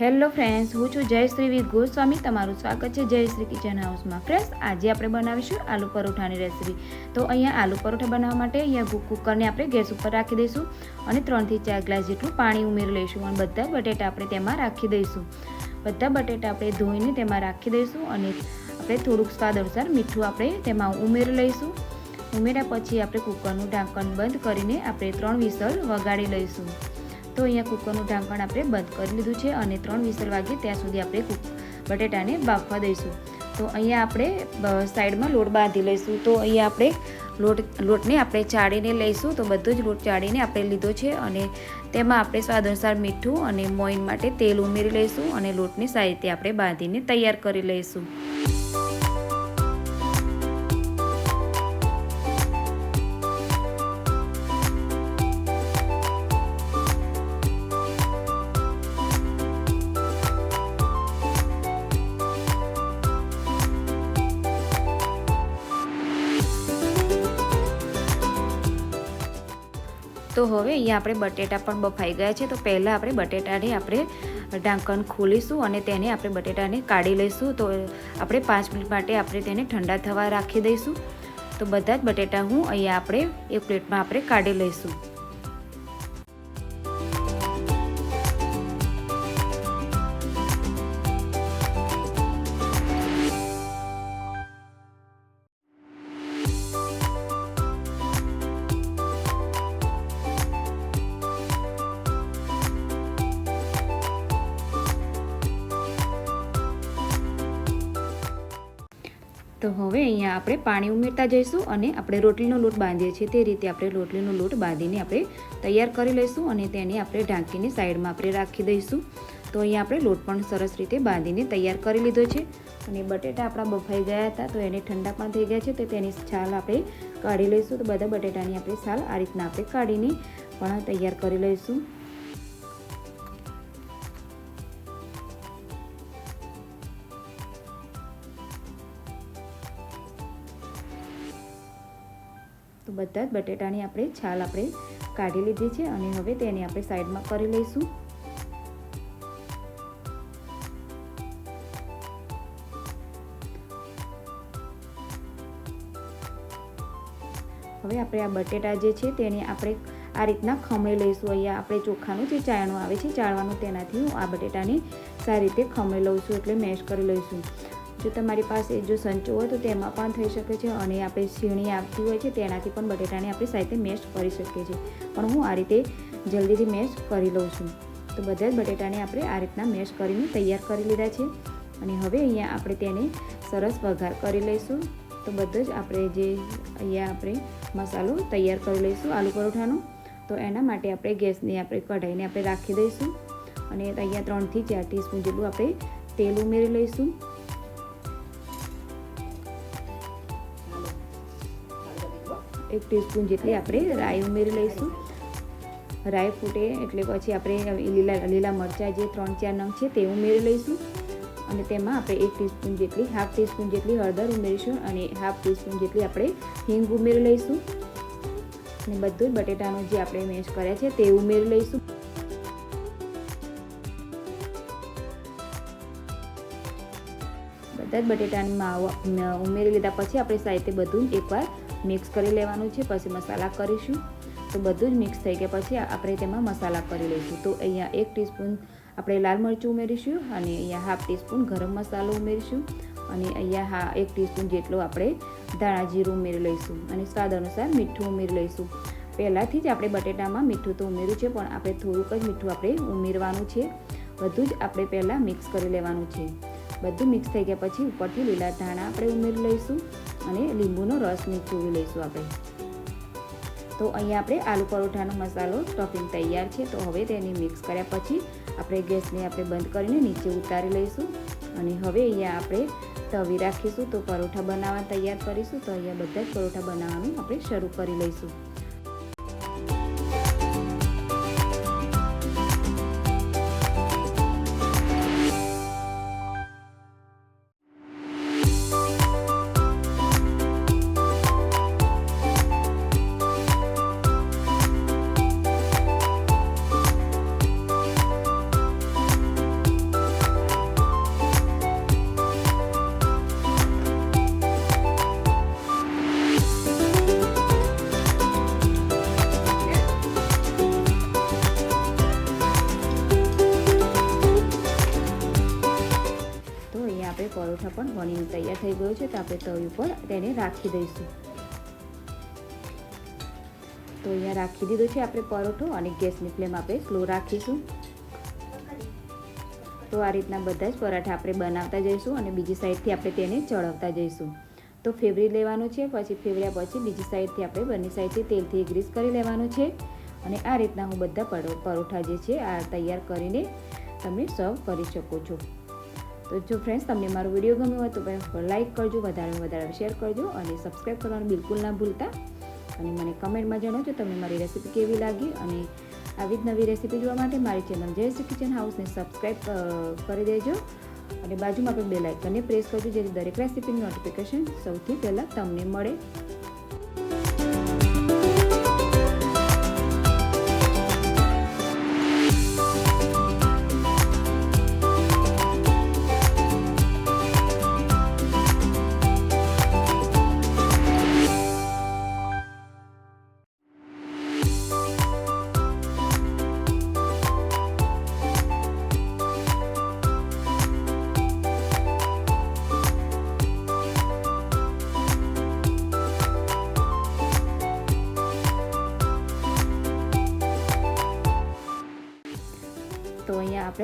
Hello friends, હું છું જયશ્રી વી ગોસ્વામી. તમારું સ્વાગત છે જયશ્રી કિચન હાઉસમાં. ફ્રેન્ડ્સ, આજે આપણે બનાવીશું આલુ પરોઠાની રેસીપી. તો અહીંયા આલુ પરોઠા બનાવવા માટે અહીંયા કુકરને આપણે ગેસ ઉપર રાખી દઈશું અને ત્રણથી ચાર ગ્લાસ જેટલું પાણી ઉમેરી લઈશું અને બધા બટેટા આપણે તેમાં રાખી દઈશું. બધા બટેટા આપણે ધોઈને તેમાં રાખી દઈશું અને આપણે થોડુંક સ્વાદ અનુસાર મીઠું આપણે તેમાં ઉમેરી લઈશું. ઉમેર્યા પછી આપણે કુકરનું ઢાંકણ બંધ કરીને આપણે ત્રણ વિસલ વગાડી લઈશું. તો અહીંયા કુકરનું ઢાંકણ આપણે બંધ કરી લીધું છે અને ત્રણ વિસલ વાગે ત્યાં સુધી આપણે કુક બટેટાને બાફવા દઈશું. તો અહીંયા આપણે સાઈડમાં લોટ બાંધી લઈશું. તો અહીંયા આપણે લોટ, લોટને આપણે ચાળીને લઈશું. તો બધો જ લોટ ચાળીને આપણે લીધો છે અને તેમાં આપણે સ્વાદ અનુસાર મીઠું અને મોઈન માટે તેલ ઉમેરી લઈશું અને લોટને સારી રીતે આપણે બાંધીને તૈયાર કરી લઈશું. તો હવે અહીંયા આપણે બટેટા પણ બફાઈ ગયા છે. તો પહેલાં આપણે બટેટાને આપણે ઢાંકણ ખોલીશું અને તેને આપણે બટેટાને કાઢી લઈશું. તો આપણે પાંચ મિનિટ માટે આપણે તેને ઠંડા થવા રાખી દઈશું. તો બધા જ બટેટા હું અહીંયા આપણે એક પ્લેટમાં આપણે કાઢી લઈશું. તો હવે અહીંયા આપણે પાણી ઉમેરતા જઈશું અને આપણે રોટલીનો લોટ બાંધીએ છીએ. તે રીતે આપણે રોટલીનો લોટ બાંધીને આપણે તૈયાર કરી લઈશું અને તેને આપણે ઢાંકીને સાઈડમાં આપણે રાખી દઈશું. તો અહીંયા આપણે લોટ પણ સરસ રીતે બાંધીને તૈયાર કરી લીધો છે. અને બટેટા આપણા બફાઈ ગયા હતા, તો એને ઠંડા પણ થઈ ગયા છે. તો તેની છાલ આપણે કાઢી લઈશું. તો બધા બટેટાની આપણે છાલ આ રીતના આપણે કાઢીને પણ તૈયાર કરી લઈશું. બધા જ બટેટાની આપણે છાલ આપણે કાઢી લીધી છે અને હવે તેને આપણે સાઈડમાં કરી લઈશું. હવે આપણે આ બટેટા જે છે તેને આપણે આ રીતના ખમણી લઈશું. અહીંયા આપણે ચોખાનું જે ચાયણું આવે છે, ચાળવાનું તેનાથી હું આ બટેટાને સારી રીતે ખમણી લઉં છું એટલે મેશ કરી લઈશું. જો તમારી પાસે જો સંચો હોય તો તેમાં પણ થઈ શકે છે અને આપણે સીણી આવતી હોય છે તેનાથી પણ બટેટાને આપણે સાથે મેશ કરી શકીએ છીએ. પણ હું આ રીતે જલ્દીથી મેશ કરી લઉં છું. તો બધા જ બટેટાને આપણે આ રીતના મેશ કરીને તૈયાર કરી લીધા છે. અને હવે અહીંયા આપણે તેને સરસ વઘાર કરી લઈશું. તો બધો જ આપણે જે અહીંયા આપણે મસાલો તૈયાર કરી લઈશું આલુ પરોઠાનો. તો એના માટે આપણે ગેસની આપણે કઢાઈને આપણે રાખી દઈશું. અને અહીંયા ત્રણથી ચાર ટીસ્પૂન જેટલું આપણે તેલ ઉમેરી લઈશું. એક ટીસ્પૂન જેટલી આપણે રાઈ ઉમેરી લઈશું. રાઈ ફૂટે એટલે પછી આપણે લીલા લીલા મરચાં જે ત્રણ, ચાર નંગ છે તે ઉમેરી લઈશું. અને તેમાં આપણે એક ટીસ્પૂન જેટલી, હાફ ટીસ્પૂન જેટલી હળદર ઉમેરીશું અને હાફ ટીસ્પૂન જેટલી આપણે હિંગ ઉમેરી લઈશું. અને બધું જ બટેટાનું જે આપણે મેશ કર્યા છે તે ઉમેરી લઈશું. બધા જ બટેટાની માવ ઉમેરી લીધા પછી આપણે સાઈડે બધું એકવાર મિક્સ કરી લેવાનું છે, પછી મસાલા કરીશું. તો બધું જ મિક્સ થઈ ગયા પછી આપણે તેમાં મસાલા કરી લઈશું. તો અહીંયા એક ટીસ્પૂન આપણે લાલ મરચું ઉમેરીશું અને અહીંયા હાફ ટીસ્પૂન ગરમ મસાલો ઉમેરીશું. અને અહીંયા હા, એક ટીસ્પૂન જેટલો આપણે ધાણા જીરું ઉમેરી લઈશું અને સ્વાદ અનુસાર મીઠું ઉમેરી લઈશું. પહેલાંથી જ આપણે બટેટામાં મીઠું તો ઉમેર્યું છે, પણ આપણે થોડુંક જ મીઠું આપણે ઉમેરવાનું છે. બધું જ આપણે પહેલાં મિક્સ કરી લેવાનું છે. બધું મિક્સ થઈ ગયા પછી ઉપરથી લીલા ધાણા આપણે ઉમેરી લઈશું. અને લીંબુનો રસ નીચોવી લઈશું આપણે. તો અહીંયા આપણે આલુ પરોઠાનો મસાલો સ્ટફિંગ તૈયાર છે. તો હવે તેને મિક્સ કર્યા પછી આપણે ગેસને આપણે બંધ કરીને નીચે ઉતારી લઈશું. અને હવે અહીંયા આપણે તવી રાખીશું. તો પરોઠા બનાવવા તૈયાર કરીશું. તો અહીંયા બધા જ પરોઠા બનાવવાનું આપણે શરૂ કરી લઈશું. પરોઠા પણ બનીને તૈયાર થઈ ગયો છે તો આપણે તવી ઉપર તેને રાખી દઈશું. તો અહીંયા રાખી દીધો છે આપણે પરોઠો અને ગેસની ફ્લેમ આપણે સ્લો રાખીશું. તો આ રીતના બધા જ પરાઠા આપણે બનાવતા જઈશું અને બીજી સાઈડથી આપણે તેને ચડવતા જઈશું. તો ફેવરી લેવાનું છે, પછી ફેવર્યા પછી બીજી સાઈડથી આપણે બંને સાઈડથી તેલથી ગ્રીસ કરી લેવાનું છે. અને આ રીતના હું બધા પરોઠા જે છે આ તૈયાર કરીને તમે સર્વ કરી શકો છો. તો જો ફ્રેન્ડ્સ તમને મારો વીડિયો ગમ્યો હોય તો લાઈક કરજો વધારે વધારે શેર કરજો અને સબસ્ક્રાઈબ કરવાનું બિલકુલ ના ભૂલતા. અને મને કમેન્ટમાં જણાવજો તમને મારી રેસીપી કેવી લાગી અને આવી જ નવી રેસીપી જોવા માટે મારી ચેનલ જયશ્રી કિચન હાઉસને સબસ્ક્રાઈબ કરી દેજો. અને બાજુમાં પણ બે લાઇકનને પ્રેસ કરજો જેથી દરેક રેસીપીની નોટિફિકેશન સૌથી પહેલાં તમને મળે.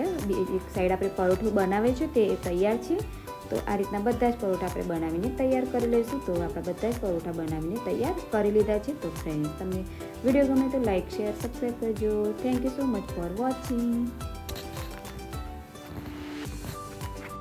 આપણે એક સાઈડ આપણે પરોઠું બનાવે છે, તે તૈયાર છે. તો આ રીતના બધા જ પરોઠા આપણે બનાવીને તૈયાર કરી લઈશું. તો આપણે બધા જ પરોઠા બનાવીને તૈયાર કરી લીધા છે. તો ફ્રેન્ડ્સ તમને વીડિયો ગમે તો લાઇક શેર સબસ્ક્રાઈબ કરજો. Thank you so much for watching